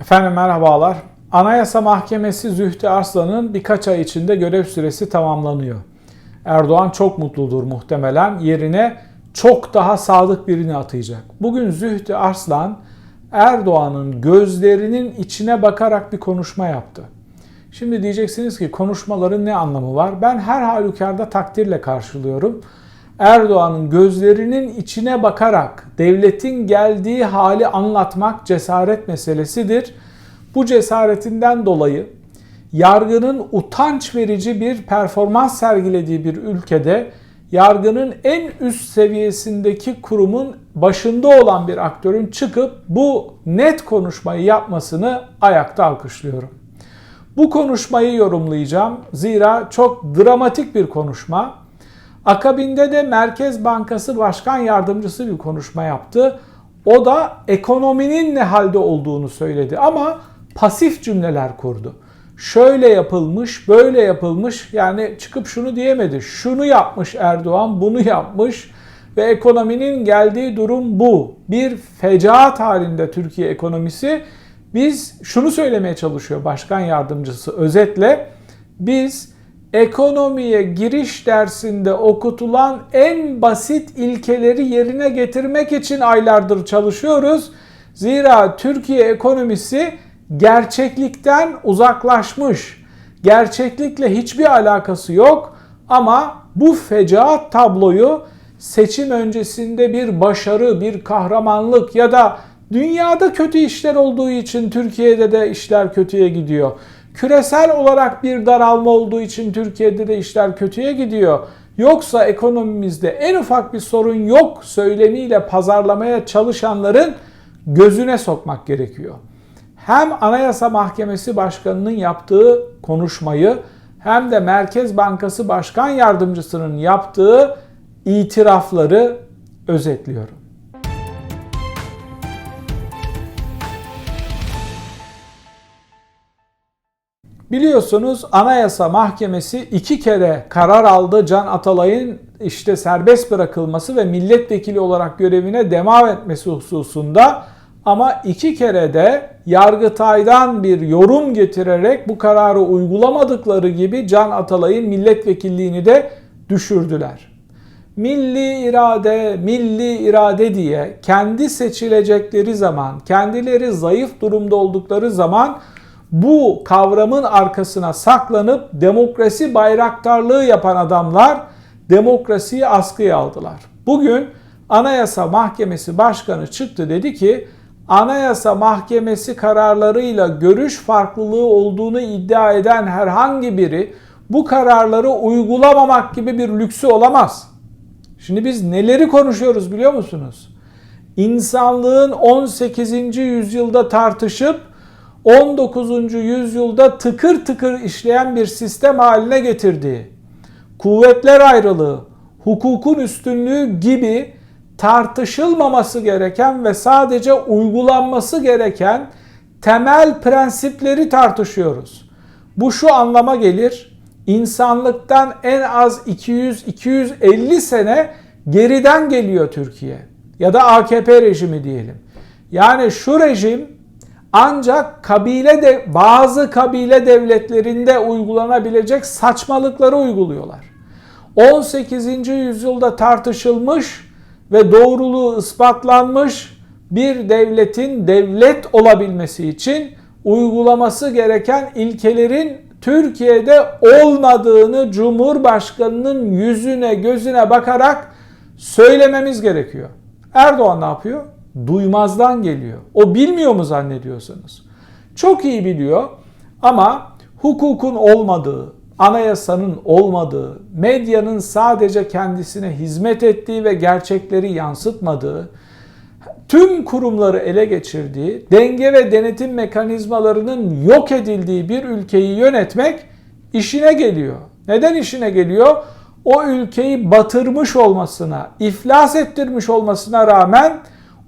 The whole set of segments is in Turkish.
Efendim merhabalar. Anayasa Mahkemesi Zühtü Arslan'ın birkaç ay içinde görev süresi tamamlanıyor. Erdoğan çok mutludur muhtemelen. Yerine çok daha sadık birini atayacak. Bugün Zühtü Arslan Erdoğan'ın gözlerinin içine bakarak bir konuşma yaptı. Şimdi diyeceksiniz ki konuşmaların ne anlamı var? Ben her halükarda takdirle karşılıyorum. Erdoğan'ın gözlerinin içine bakarak devletin geldiği hali anlatmak cesaret meselesidir. Bu cesaretinden dolayı yargının utanç verici bir performans sergilediği bir ülkede yargının en üst seviyesindeki kurumun başında olan bir aktörün çıkıp bu net konuşmayı yapmasını ayakta alkışlıyorum. Bu konuşmayı yorumlayacağım. Zira çok dramatik bir konuşma. Akabinde de Merkez Bankası Başkan Yardımcısı bir konuşma yaptı. O da ekonominin ne halde olduğunu söyledi ama pasif cümleler kurdu. Şöyle yapılmış, böyle yapılmış yani çıkıp şunu diyemedi. Şunu yapmış Erdoğan, bunu yapmış ve ekonominin geldiği durum bu. Bir fecaat halinde Türkiye ekonomisi. Biz şunu söylemeye çalışıyor başkan yardımcısı özetle. Biz ekonomiye giriş dersinde okutulan en basit ilkeleri yerine getirmek için aylardır çalışıyoruz. Zira Türkiye ekonomisi gerçeklikten uzaklaşmış. Gerçeklikle hiçbir alakası yok ama bu fecaat tabloyu seçim öncesinde bir başarı, bir kahramanlık ya da dünyada kötü işler olduğu için Türkiye'de de işler kötüye gidiyor. Küresel olarak bir daralma olduğu için Türkiye'de de işler kötüye gidiyor. Yoksa ekonomimizde en ufak bir sorun yok söylemiyle pazarlamaya çalışanların gözüne sokmak gerekiyor. Hem Anayasa Mahkemesi Başkanı'nın yaptığı konuşmayı hem de Merkez Bankası Başkan Yardımcısının yaptığı itirafları özetliyorum. Biliyorsunuz Anayasa Mahkemesi iki kere karar aldı Can Atalay'ın işte serbest bırakılması ve milletvekili olarak görevine devam etmesi hususunda ama iki kere de Yargıtay'dan bir yorum getirerek bu kararı uygulamadıkları gibi Can Atalay'ın milletvekilliğini de düşürdüler. Milli irade, milli irade diye kendi seçilecekleri zaman, kendileri zayıf durumda oldukları zaman bu kavramın arkasına saklanıp demokrasi bayraktarlığı yapan adamlar demokrasiyi askıya aldılar. Bugün Anayasa Mahkemesi Başkanı çıktı dedi ki Anayasa Mahkemesi kararlarıyla görüş farklılığı olduğunu iddia eden herhangi biri bu kararları uygulamamak gibi bir lüksü olamaz. Şimdi biz neleri konuşuyoruz biliyor musunuz? İnsanlığın 18. yüzyılda tartışıp 19. yüzyılda tıkır tıkır işleyen bir sistem haline getirdiği, kuvvetler ayrılığı, hukukun üstünlüğü gibi tartışılmaması gereken ve sadece uygulanması gereken temel prensipleri tartışıyoruz. Bu şu anlama gelir. İnsanlıktan en az 200-250 sene geriden geliyor Türkiye. Ya da AKP rejimi diyelim. Yani şu rejim ancak kabile de bazı kabile devletlerinde uygulanabilecek saçmalıkları uyguluyorlar. 18. yüzyılda tartışılmış ve doğruluğu ispatlanmış bir devletin devlet olabilmesi için uygulaması gereken ilkelerin Türkiye'de olmadığını Cumhurbaşkanının yüzüne gözüne bakarak söylememiz gerekiyor. Erdoğan ne yapıyor? Duymazdan geliyor. O bilmiyor mu zannediyorsunuz? Çok iyi biliyor ama hukukun olmadığı, anayasanın olmadığı, medyanın sadece kendisine hizmet ettiği ve gerçekleri yansıtmadığı, tüm kurumları ele geçirdiği, denge ve denetim mekanizmalarının yok edildiği bir ülkeyi yönetmek işine geliyor. Neden işine geliyor? O ülkeyi batırmış olmasına, iflas ettirmiş olmasına rağmen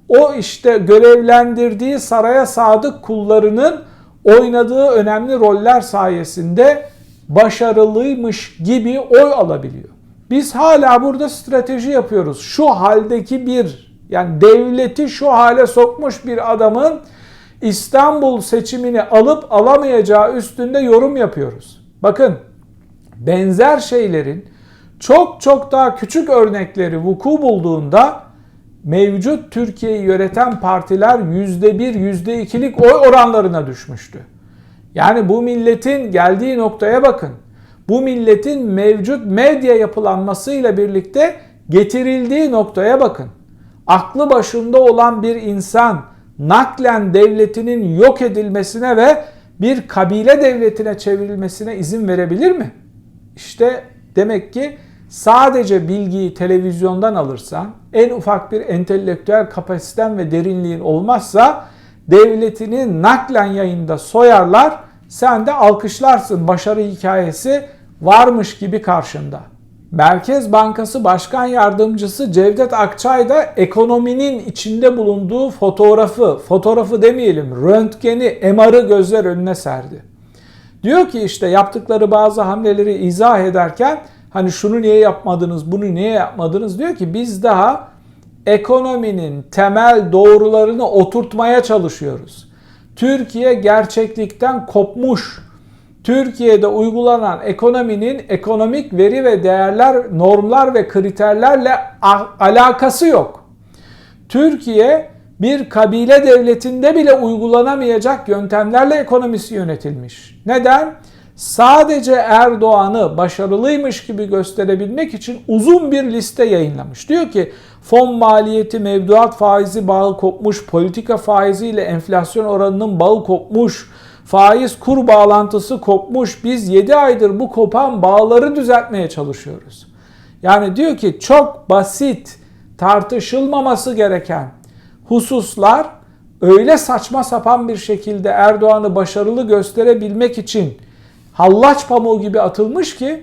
o işte görevlendirdiği saraya sadık kullarının oynadığı önemli roller sayesinde başarılıymış gibi oy alabiliyor. Biz hala burada strateji yapıyoruz. Şu haldeki bir yani devleti şu hale sokmuş bir adamın İstanbul seçimini alıp alamayacağı üstünde yorum yapıyoruz. Bakın benzer şeylerin çok çok daha küçük örnekleri vuku bulduğunda mevcut Türkiye'yi yöneten partiler %1, %2'lik oy oranlarına düşmüştü. Yani bu milletin geldiği noktaya bakın. Bu milletin mevcut medya yapılanmasıyla birlikte getirildiği noktaya bakın. Aklı başında olan bir insan naklen devletinin yok edilmesine ve bir kabile devletine çevrilmesine izin verebilir mi? İşte demek ki sadece bilgiyi televizyondan alırsan, en ufak bir entelektüel kapasiten ve derinliğin olmazsa devletini naklen yayında soyarlar, sen de alkışlarsın başarı hikayesi varmış gibi karşında. Merkez Bankası Başkan Yardımcısı Cevdet Akçay da ekonominin içinde bulunduğu fotoğrafı, fotoğrafı demeyelim, röntgeni, MR'ı gözler önüne serdi. Diyor ki işte yaptıkları bazı hamleleri izah ederken hani şunu niye yapmadınız, bunu niye yapmadınız diyor ki biz daha ekonominin temel doğrularını oturtmaya çalışıyoruz. Türkiye gerçeklikten kopmuş. Türkiye'de uygulanan ekonominin ekonomik veri ve değerler, normlar ve kriterlerle alakası yok. Türkiye bir kabile devletinde bile uygulanamayacak yöntemlerle ekonomisi yönetilmiş. Neden? Sadece Erdoğan'ı başarılıymış gibi gösterebilmek için uzun bir liste yayınlamış. Diyor ki fon maliyeti, mevduat faizi bağı kopmuş, politika faizi ile enflasyon oranının bağı kopmuş, faiz kur bağlantısı kopmuş. Biz 7 aydır bu kopan bağları düzeltmeye çalışıyoruz. Yani diyor ki çok basit, tartışılmaması gereken hususlar öyle saçma sapan bir şekilde Erdoğan'ı başarılı gösterebilmek için hallaç pamuğu gibi atılmış ki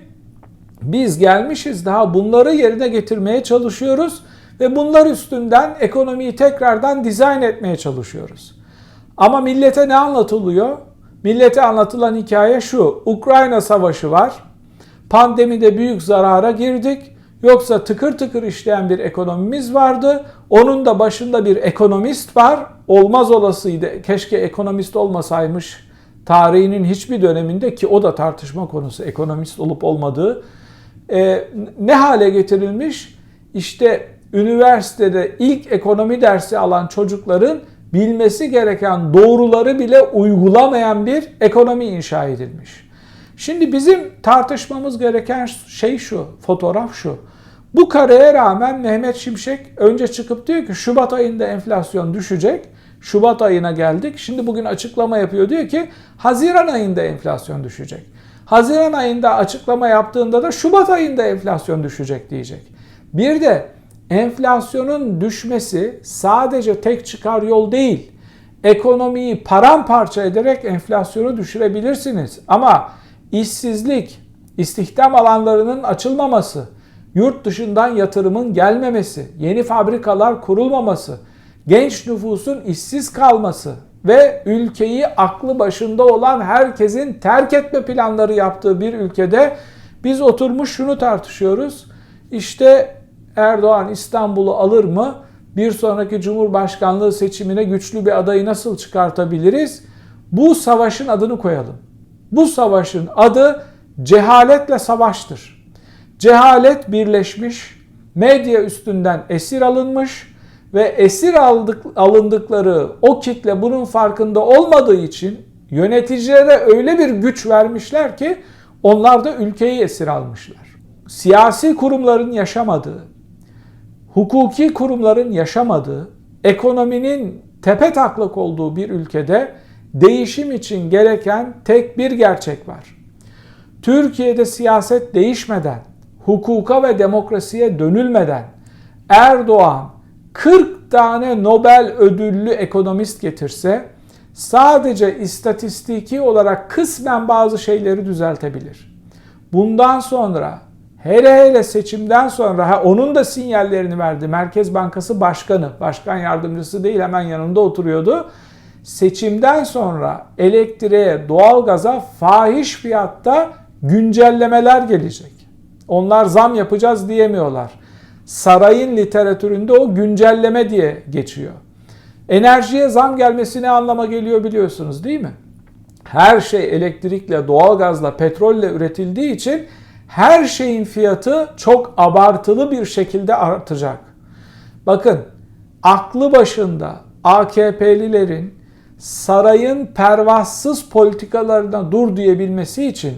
biz gelmişiz daha bunları yerine getirmeye çalışıyoruz ve bunlar üstünden ekonomiyi tekrardan dizayn etmeye çalışıyoruz. Ama millete ne anlatılıyor? Millete anlatılan hikaye şu. Ukrayna savaşı var. Pandemide büyük zarara girdik. Yoksa tıkır tıkır işleyen bir ekonomimiz vardı. Onun da başında bir ekonomist var. Olmaz olasıydı. Keşke ekonomist olmasaymış. Tarihinin hiçbir döneminde ki o da tartışma konusu ekonomist olup olmadığı. E, ne hale getirilmiş? İşte üniversitede ilk ekonomi dersi alan çocukların bilmesi gereken doğruları bile uygulamayan bir ekonomi inşa edilmiş. Şimdi bizim tartışmamız gereken şey şu, fotoğraf şu. Bu kareye rağmen Mehmet Şimşek önce çıkıp diyor ki Şubat ayında enflasyon düşecek. Şubat ayına geldik. Şimdi bugün açıklama yapıyor. Diyor ki Haziran ayında enflasyon düşecek. Haziran ayında açıklama yaptığında da Şubat ayında enflasyon düşecek diyecek. Bir de enflasyonun düşmesi sadece tek çıkar yol değil. Ekonomiyi paramparça ederek enflasyonu düşürebilirsiniz. Ama işsizlik, istihdam alanlarının açılmaması, yurt dışından yatırımın gelmemesi, yeni fabrikalar kurulmaması, genç nüfusun işsiz kalması ve ülkeyi aklı başında olan herkesin terk etme planları yaptığı bir ülkede biz oturmuş şunu tartışıyoruz. İşte Erdoğan İstanbul'u alır mı? Bir sonraki Cumhurbaşkanlığı seçimine güçlü bir adayı nasıl çıkartabiliriz? Bu savaşın adını koyalım. Bu savaşın adı cehaletle savaştır. Cehalet birleşmiş, medya üstünden esir alınmış ve esir aldık, alındıkları o kitle bunun farkında olmadığı için yöneticilere öyle bir güç vermişler ki onlar da ülkeyi esir almışlar. Siyasi kurumların yaşamadığı, hukuki kurumların yaşamadığı, ekonominin tepe taklak olduğu bir ülkede değişim için gereken tek bir gerçek var. Türkiye'de siyaset değişmeden, hukuka ve demokrasiye dönülmeden Erdoğan 40 tane Nobel ödüllü ekonomist getirse sadece istatistiki olarak kısmen bazı şeyleri düzeltebilir. Bundan sonra hele hele seçimden sonra ha, onun da sinyallerini verdi. Merkez Bankası Başkanı, başkan yardımcısı değil hemen yanında oturuyordu. Seçimden sonra elektriğe, doğalgaza fahiş fiyatta güncellemeler gelecek. Onlar zam yapacağız diyemiyorlar. Sarayın literatüründe o güncelleme diye geçiyor. Enerjiye zam gelmesi ne anlama geliyor biliyorsunuz değil mi? Her şey elektrikle, doğalgazla, petrolle üretildiği için her şeyin fiyatı çok abartılı bir şekilde artacak. Bakın aklı başında AKP'lilerin sarayın pervasız politikalarına dur diyebilmesi için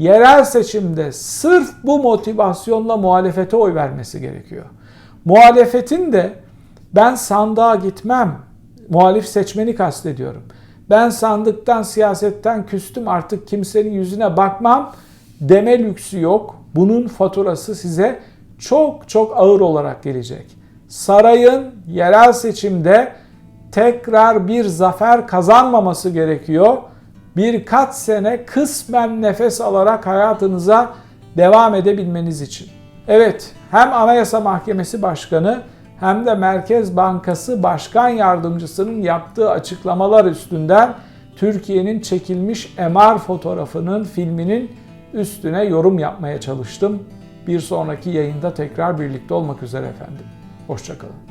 yerel seçimde sırf bu motivasyonla muhalefete oy vermesi gerekiyor. Muhalefetin de ben sandığa gitmem, muhalif seçmeni kastediyorum. Ben sandıktan, siyasetten küstüm artık kimsenin yüzüne bakmam deme lüksü yok. Bunun faturası size çok çok ağır olarak gelecek. Sarayın yerel seçimde tekrar bir zafer kazanmaması gerekiyor. Birkaç sene kısmen nefes alarak hayatınıza devam edebilmeniz için. Evet, hem Anayasa Mahkemesi Başkanı hem de Merkez Bankası Başkan Yardımcısının yaptığı açıklamalar üstünden Türkiye'nin çekilmiş MR fotoğrafının filminin üstüne yorum yapmaya çalıştım. Bir sonraki yayında tekrar birlikte olmak üzere efendim. Hoşçakalın.